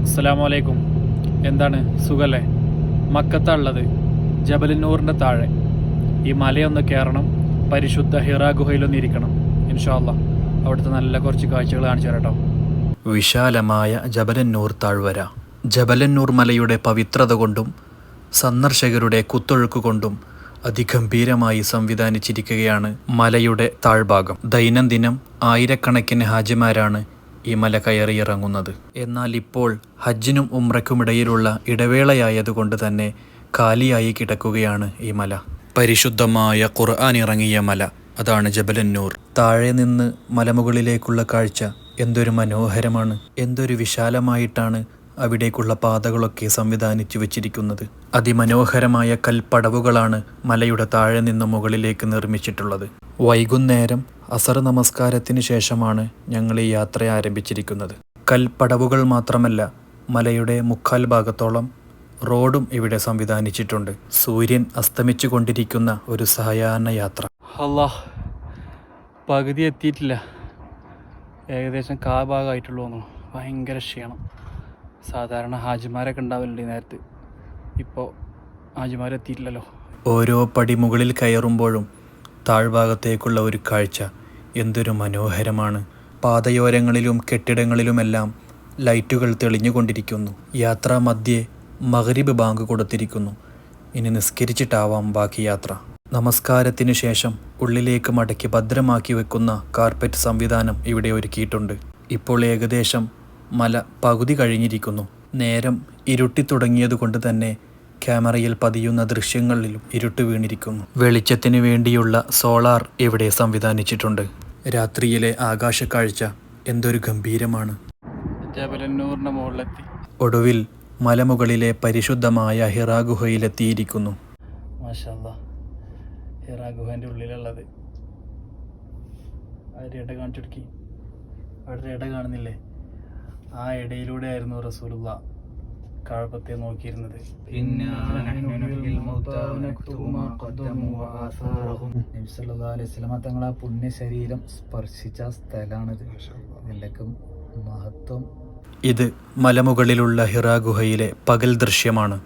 അസ്സലാമു അലൈക്കും എന്താണ് സുഖല്ലേ? മക്കത്താളുള്ളത് ജബലിനൂറിന്റെ താഴെ. ഈ മലയൊന്ന് കയറണം. പരിശുദ്ധ ഹിറ ഗുഹയിലൊന്ന് ഇരിക്കണം ഇൻഷാല്ല അവിടുത്തെ നല്ല കുറച്ച് കാഴ്ചകൾ കാണിച്ചു തരാം കേട്ടോ. വിശാലമായ ജബലന്നൂർ താഴ്വര. ജബലന്നൂർ മലയുടെ പവിത്രത കൊണ്ടും സന്ദർശകരുടെ കുത്തൊഴുക്ക് കൊണ്ടും അതിഗംഭീരമായി സംവിധാനിച്ചിരിക്കുകയാണ് മലയുടെ താഴ്ഭാഗം. ദൈനംദിനം ആയിരക്കണക്കിന് ഹാജിമാരാണ് ഈ മല കയറിയിറങ്ങുന്നത് എന്നാൽ ഇപ്പോൾ ഹജ്ജിനും ഉംറയ്ക്കുമിടയിലുള്ള ഇടവേളയായതുകൊണ്ട് തന്നെ കാലിയായി കിടക്കുകയാണ് ഈ മല. പരിശുദ്ധമായ ഖുർആൻ ഇറങ്ങിയ മല. അതാണ് ജബലന്നൂർ. താഴെ നിന്ന് മലമുകളിലേക്കുള്ള കാഴ്ച എന്തൊരു മനോഹരമാണ്. എന്തൊരു വിശാലമായിട്ടാണ് അവിടേക്കുള്ള പാതകളൊക്കെ സംവിധാനിച്ചു വച്ചിരിക്കുന്നത്. അതിമനോഹരമായ കൽപ്പടവുകളാണ് മലയുടെ താഴെ നിന്ന് മുകളിലേക്ക് നിർമ്മിച്ചിട്ടുള്ളത്. വൈകുന്നേരം അസർ നമസ്കാരത്തിന് ശേഷമാണ് ഞങ്ങൾ ഈ യാത്ര ആരംഭിച്ചിരിക്കുന്നത്. കൽപ്പടവുകൾ മാത്രമല്ല മലയുടെ മുക്കാൽ ഭാഗത്തോളം റോഡും ഇവിടെ സംവിധാനിച്ചിട്ടുണ്ട്. സൂര്യൻ അസ്തമിച്ചു കൊണ്ടിരിക്കുന്ന ഒരു സായാഹ്ന യാത്ര. അല്ലാ പകുതി എത്തിയിട്ടില്ല. ഏകദേശം കാ ഭാഗമായിട്ടുള്ളൂ തോന്നുന്നു. ഭയങ്കര ക്ഷീണം. സാധാരണ ഹാജിമാരൊക്കെ ഉണ്ടാവില്ലേ നേരത്തെ നേരത്ത്. ഇപ്പോൾ ഹാജിമാരെത്തിയിട്ടില്ലല്ലോ. ഓരോ പടി മുകളിൽ കയറുമ്പോഴും താഴ്ഭാഗത്തേക്കുള്ള ഒരു കാഴ്ച എന്തൊരു മനോഹരമാണ്. പാതയോരങ്ങളിലും കെട്ടിടങ്ങളിലുമെല്ലാം ലൈറ്റുകൾ തെളിഞ്ഞുകൊണ്ടിരിക്കുന്നു. യാത്രാ മധ്യേ മഹരിബ് ബാങ്ക് കൊടുത്തിരിക്കുന്നു. ഇനി നിസ്കരിച്ചിട്ടാവാം ബാക്കി യാത്ര. നമസ്കാരത്തിനു ശേഷം ഉള്ളിലേക്ക് മടക്കി ഭദ്രമാക്കി വെക്കുന്ന കാർപ്പറ്റ് സംവിധാനം ഇവിടെ ഒരുക്കിയിട്ടുണ്ട്. ഇപ്പോൾ ഏകദേശം മല പകുതി കഴിഞ്ഞിരിക്കുന്നു. നേരം ഇരുട്ടി തുടങ്ങിയതുകൊണ്ട് തന്നെ ക്യാമറയിൽ പതിയുന്ന ദൃശ്യങ്ങളിലും ഇരുട്ട് വീണിരിക്കുന്നു. വെളിച്ചത്തിന് വേണ്ടിയുള്ള സോളാർ ഇവിടെ സംവിധാനിച്ചിട്ടുണ്ട്. രാത്രിയിലെ ആകാശ കാഴ്ച എന്തൊരു ഗംഭീരമാണ്. ഒടുവിൽ മലമുകളിലെ പരിശുദ്ധമായ ഹിറാ ഗുഹയിലെത്തിയിരിക്കുന്നു. ഹിറ ഗുഹന്റെ ഉള്ളിലുള്ളത്. കാണിച്ചെടുക്കി. അവിടെ കാണുന്നില്ലേ? ആ ഇടയിലൂടെ ആയിരുന്നു റസൂലുള്ള കഴപ്പത്തെ നോക്കിയിരുന്നത്. തങ്ങളെ ആ പുണ്യ ശരീരം സ്പർശിച്ച സ്ഥലമാണിത്. ഇതിന്റെയൊക്കെ മഹത്വം. ഇത് മലമുകളിലുള്ള ഹിറാ ഗുഹയിലെ പകൽ ദൃശ്യമാണ്.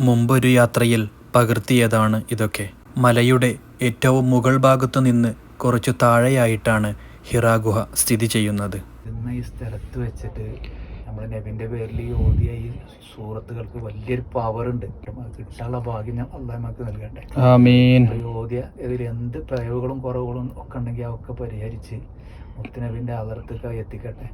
മുമ്പൊരു യാത്രയിൽ പകർത്തിയതാണ് ഇതൊക്കെ. മലയുടെ ഏറ്റവും മുകൾ ഭാഗത്തു നിന്ന് കുറച്ചു താഴെയായിട്ടാണ് ഹിറാ ഗുഹ സ്ഥിതി ചെയ്യുന്നത്. ഇന്ന് ഈ സ്ഥലത്ത് വെച്ചിട്ട് നമ്മുടെ നബിന്റെ പേരിൽ ഈ ഓതിയ ഈ സൂറത്തുകൾക്ക് വലിയൊരു പവർ ഉണ്ട്. അത് കിട്ടാനുള്ള ഭാഗ്യം ഞാൻ അള്ളാഹ് നമുക്ക് നൽകട്ടെ. ഈ ഓതിയ ഇതിൽ എന്ത് പിഴവുകളും കുറവുകളും ഒക്കെ ഉണ്ടെങ്കിൽ അതൊക്കെ പരിഹരിച്ച് മുത്തനബിന്റെ അലർത്തേക്കായി എത്തിക്കട്ടെ.